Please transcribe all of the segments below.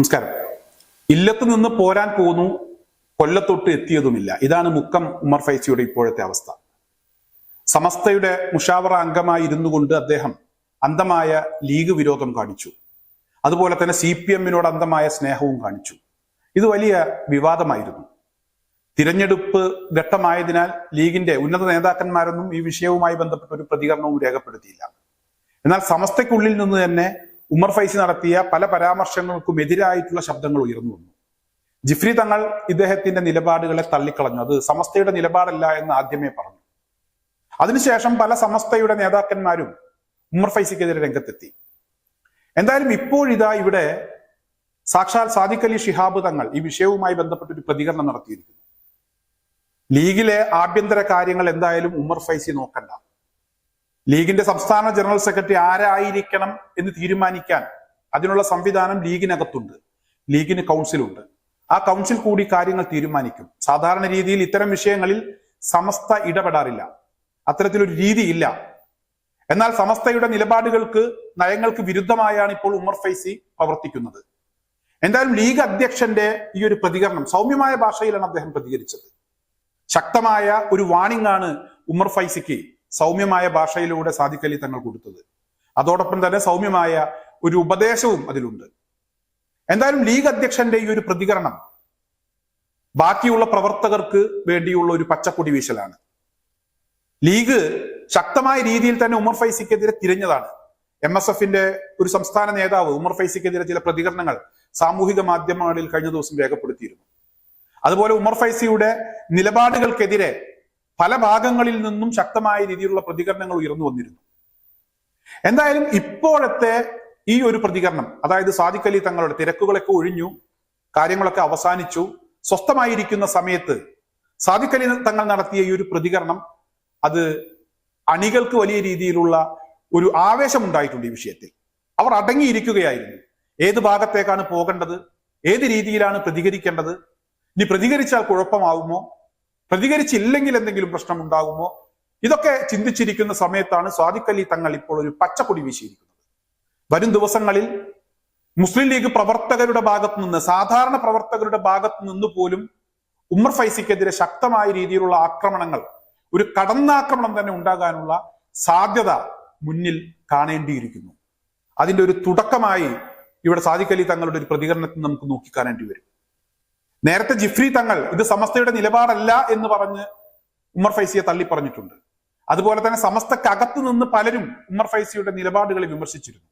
നമസ്കാരം. ഇല്ലത്ത് നിന്ന് പോരാൻ പോകുന്നു കൊല്ലത്തൊട്ട് എത്തിയതുമില്ല. ഇതാണ് മുക്കം ഉമർ ഫൈസിയുടെ ഇപ്പോഴത്തെ അവസ്ഥ. സമസ്തയുടെ മുഷാവറ അംഗമായി ഇരുന്നു കൊണ്ട് അദ്ദേഹം അന്തമായ ലീഗ് വിരോധം കാണിച്ചു. അതുപോലെ തന്നെ സി പി എമ്മിനോട് അന്തമായ സ്നേഹവും കാണിച്ചു. ഇത് വലിയ വിവാദമായിരുന്നു. തിരഞ്ഞെടുപ്പ് ഘട്ടമായതിനാൽ ലീഗിന്റെ ഉന്നത നേതാക്കന്മാരൊന്നും ഈ വിഷയവുമായി ബന്ധപ്പെട്ട ഒരു പ്രതികരണവും രേഖപ്പെടുത്തിയില്ല. എന്നാൽ സമസ്തയ്ക്കുള്ളിൽ നിന്ന് തന്നെ ഉമർ ഫൈസി നടത്തിയ പല പരാമർശങ്ങൾക്കും എതിരായിട്ടുള്ള ശബ്ദങ്ങൾ ഉയർന്നു വന്നു. ജിഫ്രി തങ്ങൾ ഇദ്ദേഹത്തിന്റെ നിലപാടുകളെ തള്ളിക്കളഞ്ഞു. അത് സമസ്തയുടെ നിലപാടല്ല എന്ന് ആദ്യമേ പറഞ്ഞു. അതിനുശേഷം പല സമസ്തയുടെ നേതാക്കന്മാരും ഉമർ ഫൈസിക്കെതിരെ രംഗത്തെത്തി. എന്തായാലും ഇപ്പോഴിതാ ഇവിടെ സാക്ഷാൽ സാദിഖ് അലി ഷിഹാബ് തങ്ങൾ ഈ വിഷയവുമായി ബന്ധപ്പെട്ട് ഒരു പ്രതികരണം നടത്തിയിരിക്കുന്നു. ലീഗിലെ ആഭ്യന്തര കാര്യങ്ങൾ എന്തായാലും ഉമർ ഫൈസി നോക്കണ്ട. ലീഗിന്റെ സംസ്ഥാന ജനറൽ സെക്രട്ടറി ആരായിരിക്കണം എന്ന് തീരുമാനിക്കാൻ അതിനുള്ള സംവിധാനം ലീഗിനകത്തുണ്ട്. ലീഗിന് കൗൺസിലുണ്ട്. ആ കൗൺസിൽ കൂടി കാര്യങ്ങൾ തീരുമാനിക്കും. സാധാരണ രീതിയിൽ ഇത്തരം വിഷയങ്ങളിൽ സമസ്ത ഇടപെടാറില്ല. അത്തരത്തിലൊരു രീതിയില്ല. എന്നാൽ സമസ്തയുടെ നിലപാടുകൾക്ക് നയങ്ങൾക്ക് വിരുദ്ധമായാണ് ഇപ്പോൾ ഉമർ ഫൈസി പ്രവർത്തിക്കുന്നത്. എന്തായാലും ലീഗ് അധ്യക്ഷന്റെ ഈ ഒരു പ്രതികരണം സൗമ്യമായ ഭാഷയിലാണ് അദ്ദേഹം പ്രതികരിച്ചത്. ശക്തമായ ഒരു വാണിംഗ് ആണ് ഉമർ ഫൈസിക്ക് സൗമ്യമായ ഭാഷയിലൂടെ സാധിക്കലി തങ്ങൾ കൊടുത്തത്. അതോടൊപ്പം തന്നെ സൗമ്യമായ ഒരു ഉപദേശവും അതിലുണ്ട്. എന്തായാലും ലീഗ് അധ്യക്ഷന്റെ ഈ ഒരു പ്രതികരണം ബാക്കിയുള്ള പ്രവർത്തകർക്ക് വേണ്ടിയുള്ള ഒരു പച്ചക്കൊടി വീശലാണ്. ലീഗ് ശക്തമായ രീതിയിൽ തന്നെ ഉമർ ഫൈസിക്കെതിരെ തിരിഞ്ഞതാണ്. എം എസ് എഫിന്റെ ഒരു സംസ്ഥാന നേതാവ് ഉമർ ഫൈസിക്കെതിരെ ചില പ്രതികരണങ്ങൾ സാമൂഹിക മാധ്യമങ്ങളിൽ കഴിഞ്ഞ ദിവസം രേഖപ്പെടുത്തിയിരുന്നു. അതുപോലെ ഉമർ ഫൈസിയുടെ നിലപാടുകൾക്കെതിരെ പല ഭാഗങ്ങളിൽ നിന്നും ശക്തമായ രീതിയിലുള്ള പ്രതികരണങ്ങൾ ഉയർന്നു വന്നിരുന്നു. എന്തായാലും ഇപ്പോഴത്തെ ഈ ഒരു പ്രതികരണം അതായത് സാദിഖലി തങ്ങളുടെ തിരക്കുകളൊക്കെ ഒഴിഞ്ഞു കാര്യങ്ങളൊക്കെ അവസാനിച്ചു സ്വസ്ഥമായിരിക്കുന്ന സമയത്ത് സാദിഖലി തങ്ങൾ നടത്തിയ ഈ ഒരു പ്രതികരണം അത് അണികൾക്ക് വലിയ രീതിയിലുള്ള ഒരു ആവേശം ഉണ്ടായിട്ടുണ്ട് ഈ വിഷയത്തിൽ. അവർ അടങ്ങിയിരിക്കുകയായിരുന്നു. ഏത് ഭാഗത്തേക്കാണ് പോകേണ്ടത്? ഏത് രീതിയിലാണ് പ്രതികരിക്കേണ്ടത്? ഇനി പ്രതികരിച്ചാൽ കുഴപ്പമാവുമോ? പ്രതികരിച്ചില്ലെങ്കിൽ എന്തെങ്കിലും പ്രശ്നം ഉണ്ടാകുമോ ഇതൊക്കെ ചിന്തിച്ചിരിക്കുന്ന സമയത്താണ് സ്വാദിഖ് അലി തങ്ങൾ ഇപ്പോൾ ഒരു പച്ചക്കൊടി വീശിയിരിക്കുന്നത്. വരും ദിവസങ്ങളിൽ മുസ്ലിം ലീഗ് പ്രവർത്തകരുടെ ഭാഗത്തു നിന്ന് സാധാരണ പ്രവർത്തകരുടെ ഭാഗത്തു നിന്ന് പോലും ഉമർ ഫൈസിക്കെതിരെ ശക്തമായ രീതിയിലുള്ള ആക്രമണങ്ങൾ ഒരു കടന്നാക്രമണം തന്നെ ഉണ്ടാകാനുള്ള സാധ്യത മുന്നിൽ കാണേണ്ടിയിരിക്കുന്നു. അതിന്റെ ഒരു തുടക്കമായി ഇവിടെ സാദിഖ് അലി തങ്ങളുടെ ഒരു പ്രതികരണത്തിൽ നമുക്ക് നോക്കിക്കാണേണ്ടി വരും. നേരത്തെ ജിഫ്രി തങ്ങൾ ഇത് സമസ്തയുടെ നിലപാടല്ല എന്ന് പറഞ്ഞ് ഉമർ ഫൈസിയെ തള്ളി പറഞ്ഞിട്ടുണ്ട് അതുപോലെ തന്നെ സമസ്തക്കകത്ത് നിന്ന് പലരും ഉമർ ഫൈസിയുടെ നിലപാടുകളെ വിമർശിച്ചിരുന്നു.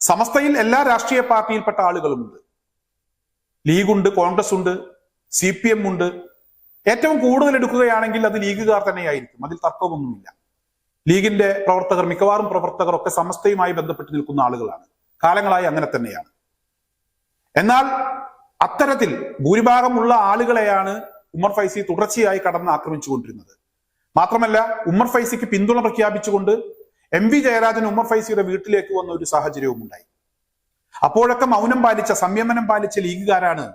സമസ്തയിൽ എല്ലാ രാഷ്ട്രീയ പാർട്ടിയിൽപ്പെട്ട ആളുകളുമുണ്ട്. ലീഗുണ്ട് കോൺഗ്രസ് ഉണ്ട് സി പി എം ഉണ്ട്. ഏറ്റവും കൂടുതൽ എടുക്കുകയാണെങ്കിൽ അത് ലീഗുകാർ തന്നെയായിരിക്കും. അതിൽ തർക്കമൊന്നുമില്ല. ലീഗിന്റെ പ്രവർത്തകർ മിക്കവാറും പ്രവർത്തകർ ഒക്കെ സമസ്തയുമായി ബന്ധപ്പെട്ട് നിൽക്കുന്ന ആളുകളാണ്. കാലങ്ങളായി അങ്ങനെ തന്നെയാണ്. എന്നാൽ അത്തരത്തിൽ ഭൂരിഭാഗമുള്ള ആളുകളെയാണ് ഉമർ ഫൈസി തുടർച്ചയായി കടന്ന് ആക്രമിച്ചുകൊണ്ടിരുന്നത്. മാത്രമല്ല ഉമർ ഫൈസിക്ക് പിന്തുണ പ്രഖ്യാപിച്ചുകൊണ്ട് എം വി ജയരാജൻ ഉമർ ഫൈസിയുടെ വീട്ടിലേക്ക് വന്ന ഒരു സാഹചര്യവും ഉണ്ടായി അപ്പോഴൊക്കെ മൗനം പാലിച്ച സംയമനം പാലിച്ച ലീഗുകാരാണ്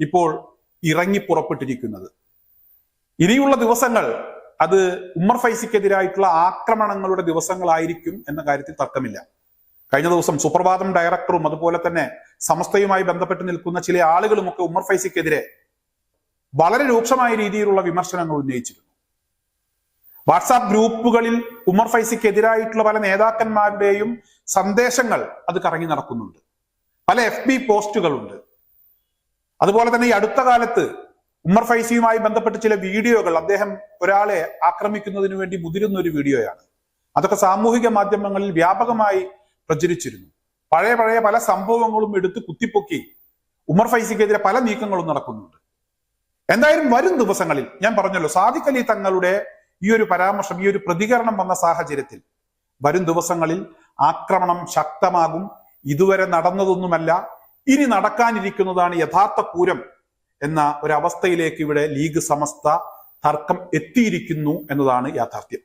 ഇപ്പോൾ ഇറങ്ങി പുറപ്പെട്ടിരിക്കുന്നത്. ഇനിയുള്ള ദിവസങ്ങൾ അത് ഉമർ ഫൈസിക്കെതിരായിട്ടുള്ള ആക്രമണങ്ങളുടെ ദിവസങ്ങളായിരിക്കും എന്ന കാര്യത്തിൽ തർക്കമില്ല. കഴിഞ്ഞ ദിവസം സുപ്രഭാതം ഡയറക്ടറും അതുപോലെ തന്നെ സമസ്തയുമായി ബന്ധപ്പെട്ട് നിൽക്കുന്ന ചില ആളുകളും ഒക്കെ ഉമ്മർ ഫൈസിക്കെതിരെ വളരെ രൂക്ഷമായ രീതിയിലുള്ള വിമർശനങ്ങൾ ഉന്നയിച്ചിരുന്നു. വാട്സാപ്പ് ഗ്രൂപ്പുകളിൽ ഉമർ ഫൈസിക്കെതിരായിട്ടുള്ള പല നേതാക്കന്മാരുടെയും സന്ദേശങ്ങൾ അത് കറങ്ങി നടക്കുന്നുണ്ട്. പല എഫ് ബി പോസ്റ്റുകളുണ്ട്. അതുപോലെ തന്നെ ഈ അടുത്ത കാലത്ത് ഉമർ ഫൈസിയുമായി ബന്ധപ്പെട്ട് ചില വീഡിയോകൾ അദ്ദേഹം ഒരാളെ ആക്രമിക്കുന്നതിന് വേണ്ടി മുതിരുന്ന ഒരു വീഡിയോയാണ്. അതൊക്കെ സാമൂഹിക മാധ്യമങ്ങളിൽ വ്യാപകമായി പ്രചരിച്ചിരുന്നു. പഴയ പഴയ പല സംഭവങ്ങളും എടുത്ത് കുത്തിപ്പൊക്കി ഉമർ ഫൈസിക്കെതിരെ പല നീക്കങ്ങളും നടക്കുന്നുണ്ട്. എന്തായാലും വരും ദിവസങ്ങളിൽ ഞാൻ പറഞ്ഞല്ലോ സാദിഖ് അലി തങ്ങളുടെ ഈ ഒരു പരാമർശം ഈ ഒരു പ്രതികരണം വന്ന സാഹചര്യത്തിൽ വരും ദിവസങ്ങളിൽ ആക്രമണം ശക്തമാകും. ഇതുവരെ നടന്നതൊന്നുമല്ല ഇനി നടക്കാനിരിക്കുന്നതാണ് യഥാർത്ഥ പൂരം എന്ന ഒരവസ്ഥയിലേക്ക് ഇവിടെ ലീഗ് സമസ്ത തർക്കം എത്തിയിരിക്കുന്നു എന്നതാണ് യാഥാർത്ഥ്യം.